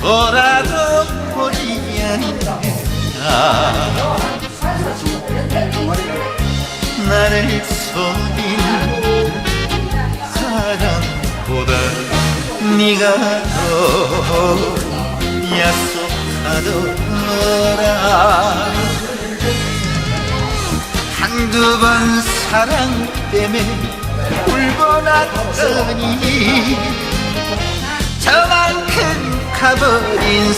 돌아도 보지 않는다. 나를 속인 사랑보다 네가 더 약속하더라. 한두 번 사랑 때문에 울고 났더니 저만큼 가버린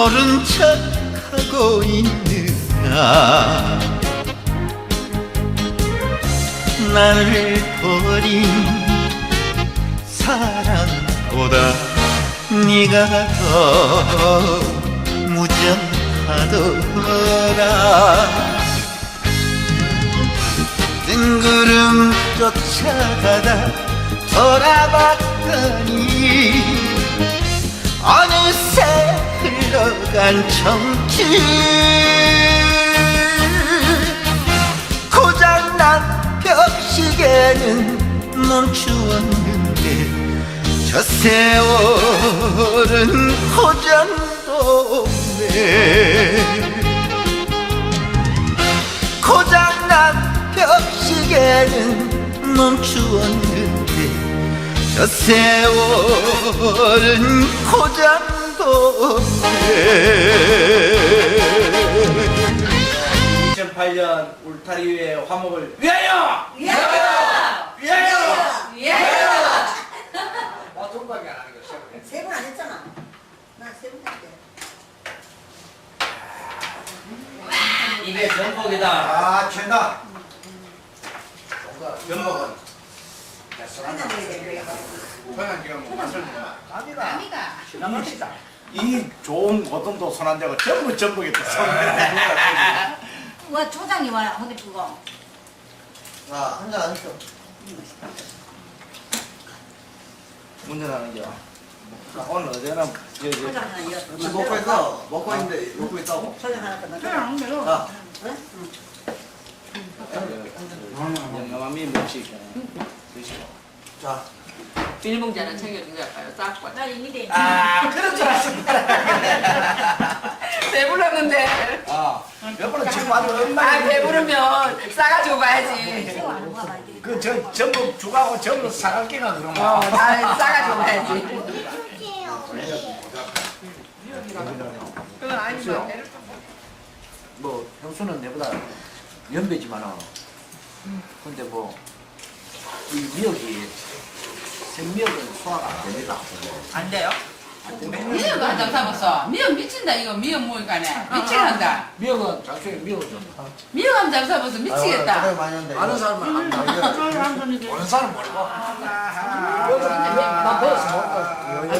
모른 척하고 있느냐 나를 버린 사랑보다 네가 더 무정하더라. 뜬구름 쫓아가다 돌아봤더니 어느새 흘러간 청춘 고장난 벽시계는 멈추었는데 저 세월은 없네. 고장난 벽시계는 멈추었는데 저 세월은 고장도 없네 2008년 울타리 위의 화목을 위하여! 위하여! 위하여! 예. 어, 정밖에 안 하는 거 시작해. 세분 안 했잖아. 나세분 했대. 이게 전복이다. 아, 한잔 해야 돼. 저는 지금 맛을 아니다. 아미가. 지나갑시다. 이 좋은 고등도 손안 대고 전부 또 손. 와 초장이 와 어디 그거. 아, 한잔 안 했어. 운전하는 게. 오늘 어제는 여기 초장 하나 이어. 먹고 있어. 먹고 있는데 먹고 있다고. 초장 하나 끝나. 아, 영감이 묵식 드시고. 자. 비닐봉지 하나 챙겨준 거 할까요? 싹과 나 이미 돼. 아, 그런 줄 알았습니다. 배불렀는데 아, 몇 번은 지금 아주 아 얼마나 배부르면 싸가지고 가야지 이게. 그저 전부 죽하고 전부 사갈기가 그런 거. 어, 나 싸가지고 가야지 그건 배를 뭐 형수는 내보다 연배지만은 근데 뭐 이 미역이 생미역은 소화가 안 됩니다. 안 돼요? 미역 한장 사봤어. 미역 미친다 이거. 미역 먹으니까네. 미치겠다. 미역은 자초에 미역은 좀 미역 한장 사봤어 미치겠다. 아는 사람은 안다. 모르는 사람은 모르고. 나 아.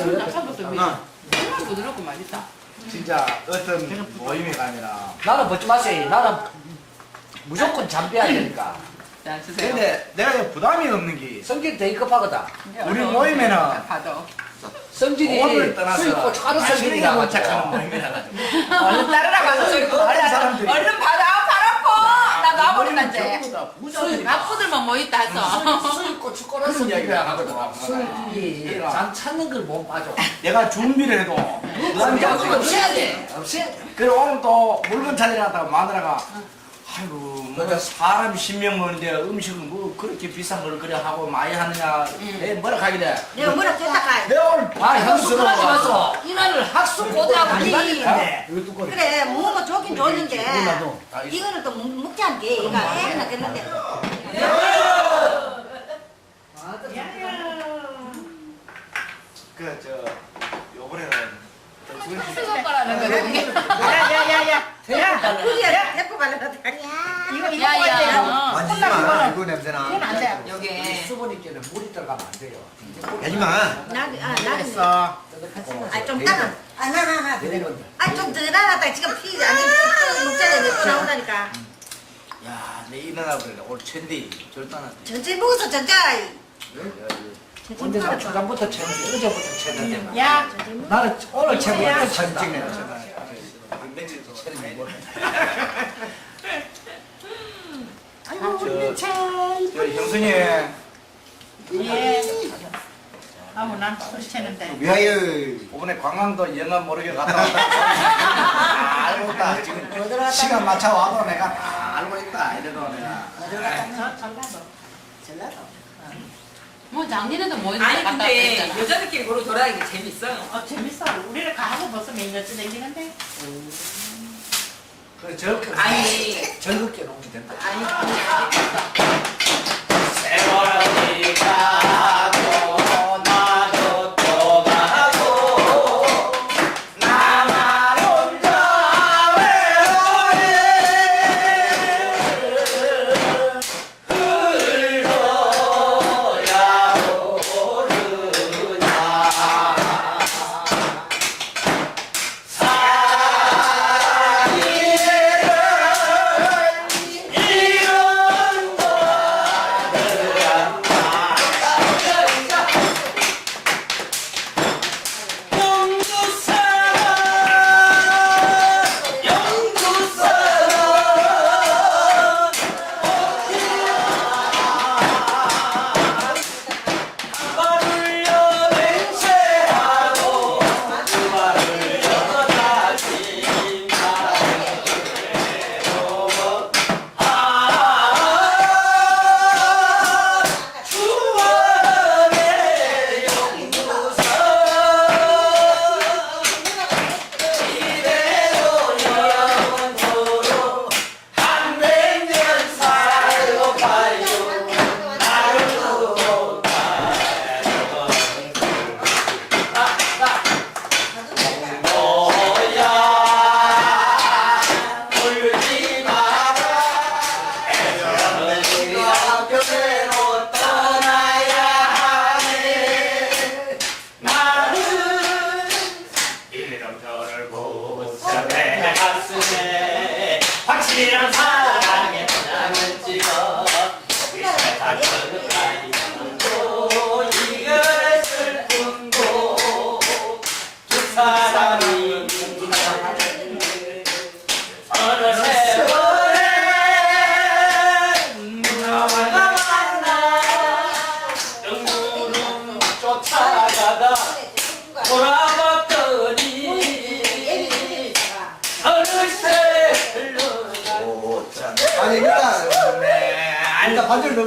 진짜 사봤어 미역. 정말 부드럽고 맛있다. 진짜 어떤 모임에 가면은 나는 먹지 마세요. 나는 무조건 잠빼야 되니까. 자 주세요. 근데 내가 이거 부담이 없는 게 성질이 되게 급하거든. 우리 모임에는 봐도 성질이 오늘 떠나서 수익 고춧가루 게 성질이라 못 착하는. 모임이라 가지고. 얼른 따르라 가서 저기. 다른 사람들이. 얼른 받아 팔아포 나 놔버린다 이제 전부 다 부자들이 바쁘들만 뭐 있다 했어 수익 고춧가루 이야기를 하거든. 술이 잠 찾는 걸 못 봐줘. 내가 준비를 해도 부담이 안 되거든 해야 돼. 없이 그리고 오늘 또 물건 찾으러 갔다가 마누라가 아이고 뭐 사람 10명 모는데 음식은 뭐 그렇게 비싼 걸 그래 하고 많이 하느냐. 내 뭐라 하길래 내가 뭐라 했다가. 내 오늘 아 형수까지 와서 이날을 학수 고대하고 아니. 그래 먹으면 뭐 좋긴 좋은데. 이거는 또 먹- 먹지 않게 이거 애나 됐는데. 그저 수건 거라는 거지. 야야야야. 야, 우리야 데리고 가려다. 이거 이거 야야. 만지지 마 이거 냄새나 안 돼. 여기. 수분있게는 물이 들어가면 안 돼요. 하지 마 나도 아 나도. 아좀 따라. 아나나나. 여러분들. 아좀 덜하다 지금 피또 먹자니 또 나온다니까. 야, 내 일어나 그래. 오늘 천디 절단한테. 전체 먹어서 전체. 근데 나 초장부터 쳤는데 어제부터 쳤는데 야. 나는 오늘 최고 야. 때 쳤다. 며칠 전에 아이고 저 형수님 예. 아무 난 술치는데. 위하여 이번에 관광도 영화 모르게 갔다 왔다. 다 알고 있다. 지금 시간 맞춰 와도 내가 다 알고 있다. 이래도 내가. 뭐 작년에도 뭐 아니 갔다 근데 왔잖아. 여자들끼리 고로 돌아다니는 게 재밌어요. 어 재밌어. 우리를 가고 벌써 몇 년째 되기는데. 그래 저렇게 아니 즐겁게 놓으면 된다. 아니 세월이 가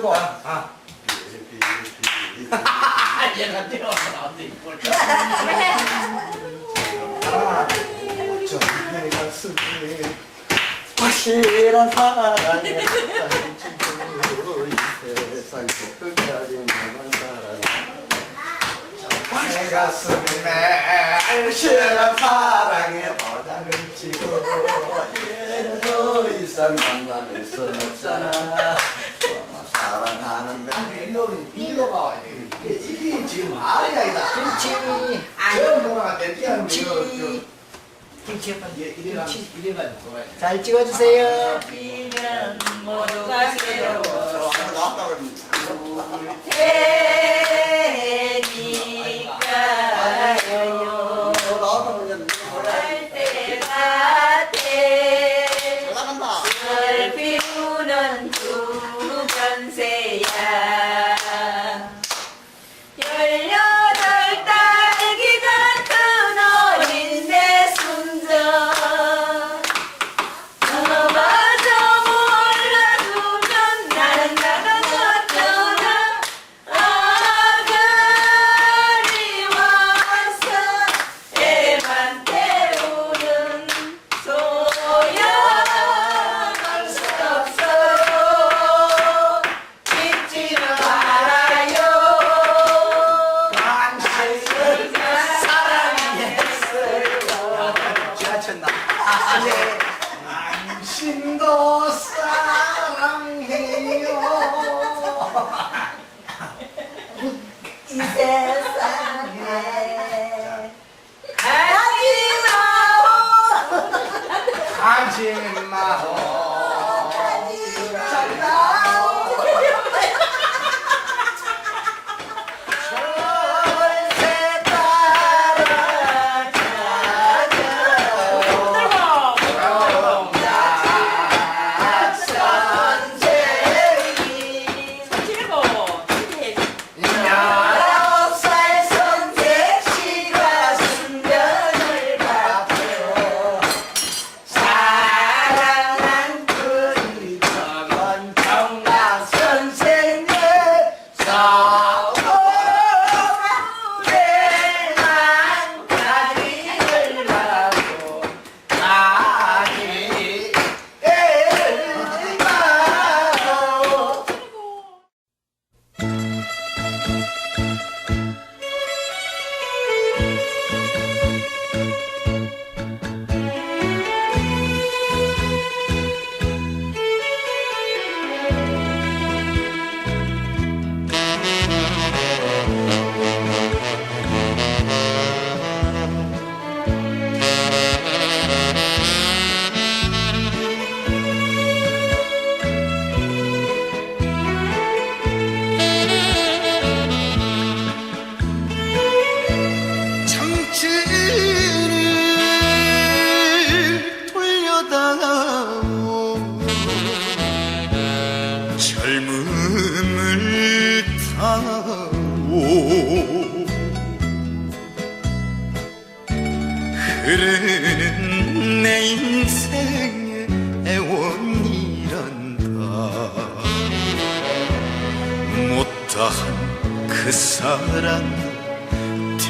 반절 넣고 아. 얘가 뛰어서 나온대 이걸 저내 가슴에 확실한 사랑의 도장을 찍고 이 세상 끝까지 나만 사랑 내 가슴에 확실한 사랑의 도장을 찍고 이제는 더 이상 만남을 수 없잖아 사랑하는 일로 일로 가 와야 돼. 이게 지금 말이 아니다. 김치. 처음 보다가 대기하는 거 이거 김치 한번 이게 이래가 김치. 이래가지고 좋아해. 잘 찍어주세요. 모두가 새로워 나왔다 그러면. 되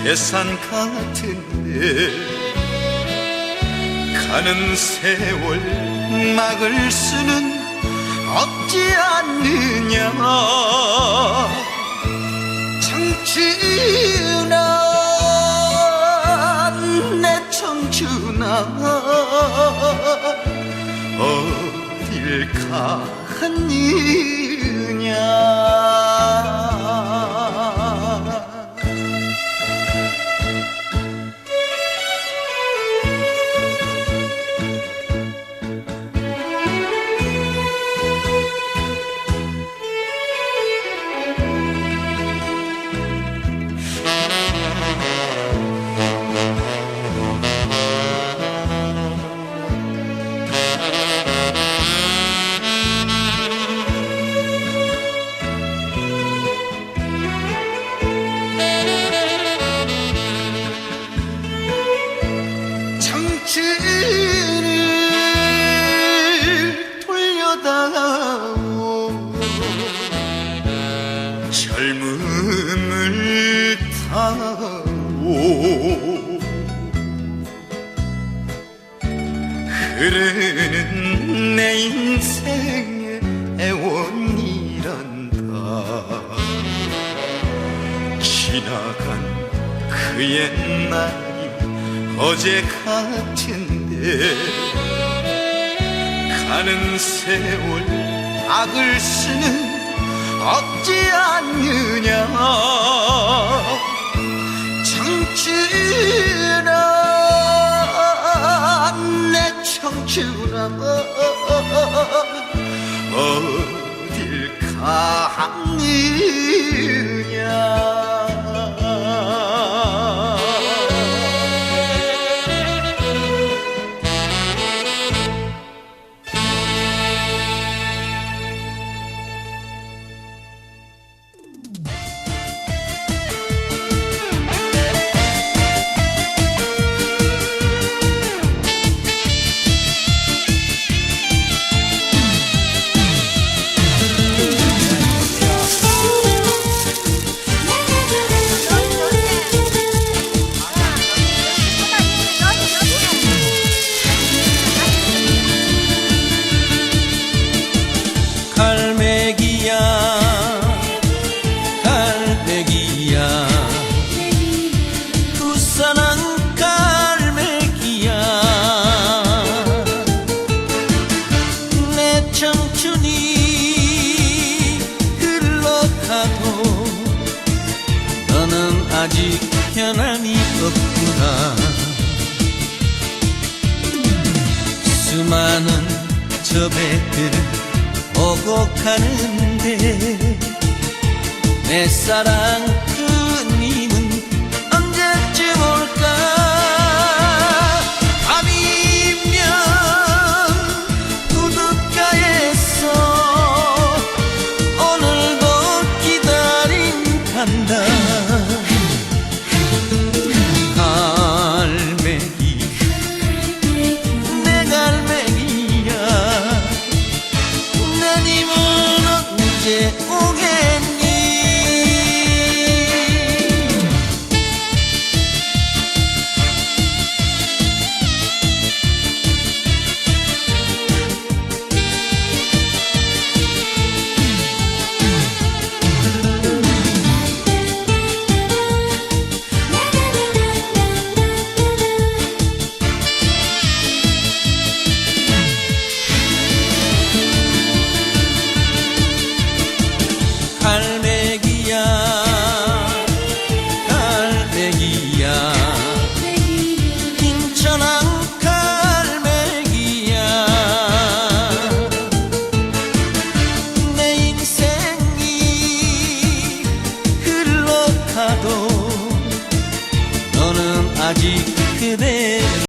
태산 같은데 가는 세월 막을 수는 없지 않느냐. 청춘아 내 청춘아 어딜 갔느냐 흐르는 내 인생의 애원이란다. 지나간 그 옛날이 어제 같은데 가는 세월 악을 쓰는 없지 않느냐. 청춘 청춘아 어딜 갔느냐 아직 변함이 없구나. 수많은 저 배들 오고 가는데 내 사랑 그님은 언제쯤 올까? 밤이면 우붓가에서 오늘도 기다림 간다